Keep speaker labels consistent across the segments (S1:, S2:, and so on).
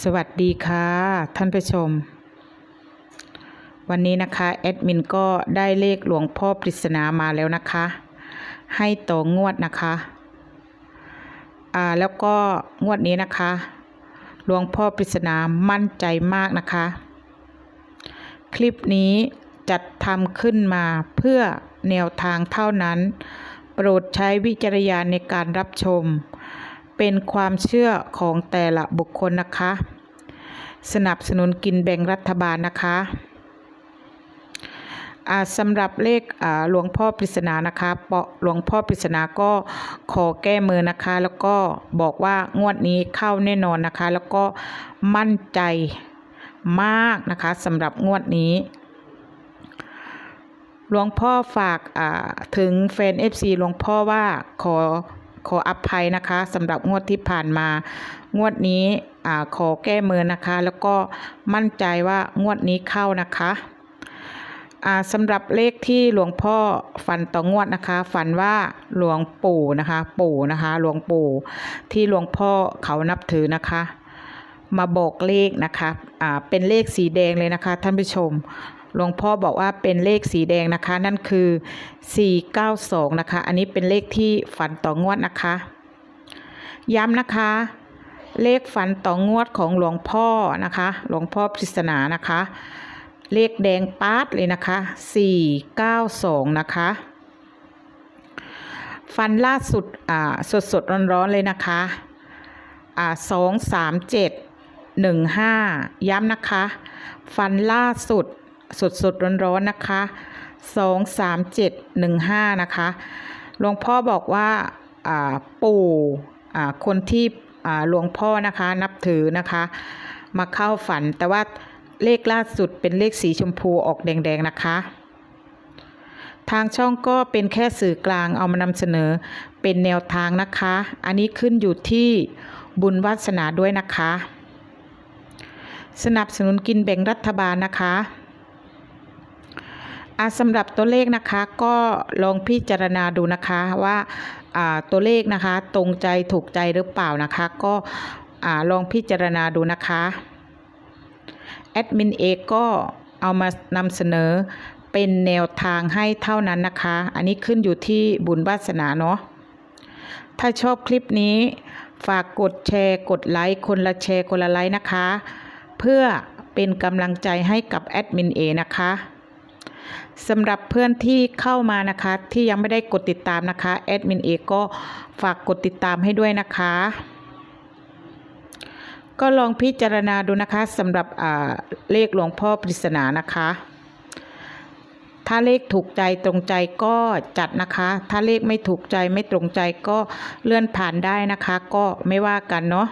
S1: สวัสดีค่ะ ท่านผู้ชม วันนี้นะคะ แอดมินก็ได้เลขหลวงพ่อปริศนามาแล้วนะคะ ให้ต่องวดนะคะอ่าแล้วก็งวดนี้นะคะ หลวงพ่อปริศนามั่นใจมากนะคะ คลิปนี้จัดทำขึ้นมาเพื่อแนวทางเท่านั้น โปรดใช้วิจารณญาณในการรับชม เป็นความเชื่อของแต่ละบุคคลนะคะ สนับสนุนกินแบ่งรัฐบาลนะคะสำหรับเลขหลวงพ่อปริศนานะคะเปาะหลวงพ่อปริศนาก็ขอแก้มือนะคะ แล้วก็บอกว่างวดนี้เข้าแน่นอนนะคะ แล้วก็มั่นใจมากนะคะสำหรับงวดนี้หลวงพ่อฝากถึงแฟน FC หลวงพ่อว่าขอ ขออภัยนะคะสำหรับงวดที่ผ่านมา งวดนี้อขอแก้มือนะคะ แล้วก็มั่นใจว่างวดนี้เข้านะคะสำหรับเลขที่หลวงพ่อฝันต่องวดนะคะ ฝันว่าหลวงปู่นะคะ ปู่นะคะ หลวงปู่ที่หลวงพ่อเขานับถือนะคะ มาบอกเลขนะคะอ่าเป็นเลขสีแดงเลยนะคะ ท่านผู้ชม หลวงพ่อบอกว่าเป็นเลขสีแดงนะคะ นั่นคือ 492 นะคะ อันนี้เป็นเลขที่ฝันต่องวดนะคะ ย้ำนะคะ เลขฝันต่องวดของหลวงพ่อนะคะ หลวงพ่อปริศนานะคะ เลขแดงปาดเลยนะคะ 492 นะคะฟันล่าสุดอ่าสดสดร้อนร้อนเลยนะคะอ่าสองสามเจ็ดหนึ่งห้าย้ำนะคะ ฟันล่าสุด สดสดร้อนร้อนๆนะคะสองสามเจ็ดหนึ่งห้านะคะหลวงพ่อบอกว่าปู่คนที่หลวงพ่อนะคะนับถือนะคะ มาเข้าฝันแต่ว่าเลขล่าสุดเป็นเลขสีชมพูออกแดงๆนะคะ ทางช่องก็เป็นแค่สื่อกลางเอามานำเสนอเป็นแนวทางนะคะ อันนี้ขึ้นอยู่ที่บุญวาสนาด้วยนะคะ สนับสนุนกินแบ่งรัฐบาลนะคะ สำหรับตัวเลขนะคะก็ลองพิจารณาดูนะคะว่าตัวเลขนะคะตรงใจถูกใจหรือเปล่านะคะ ก็ลองพิจารณาดูนะคะแอดมินเอกก็เอามานำเสนอเป็นแนวทางให้เท่านั้นนะคะ อันนี้ขึ้นอยู่ที่บุญวาสนาเนาะถ้าชอบคลิปนี้ฝากกดแชร์กดไลค์คนละแชร์คนละไลค์นะคะ เพื่อเป็นกำลังใจให้กับแอดมินเอนะคะ สำหรับเพื่อนที่เข้ามานะคะ ที่ยังไม่ได้กดติดตามนะคะแอดมินเอก็ฝากกดติดตามให้ด้วยนะคะ ก็ลองพิจารณาดูนะคะสำหรับอ่าเลขหลวงพ่อปริศนานะคะ ถ้าเลขถูกใจตรงใจก็จัดนะคะ ถ้าเลขไม่ถูกใจไม่ตรงใจก็เลื่อนผ่านได้นะคะ ก็ไม่ว่ากันเนาะ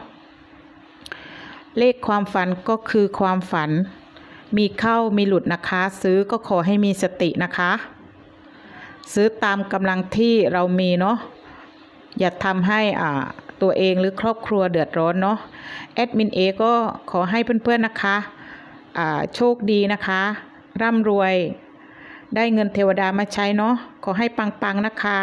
S1: เลขความฝันก็คือความฝัน มีเข้ามีหลุดนะคะ ซื้อก็ขอให้มีสตินะคะ ซื้อตามกำลังที่เรามีเนาะอย่าทำให้อ่าตัวเองหรือครอบครัวเดือดร้อนเนาะแอดมินเอก็ขอให้เพื่อนๆนะคะอ่าโชคดีนะคะ ร่ำรวยได้เงินเทวดามาใช้เนาะขอให้ปังๆนะคะ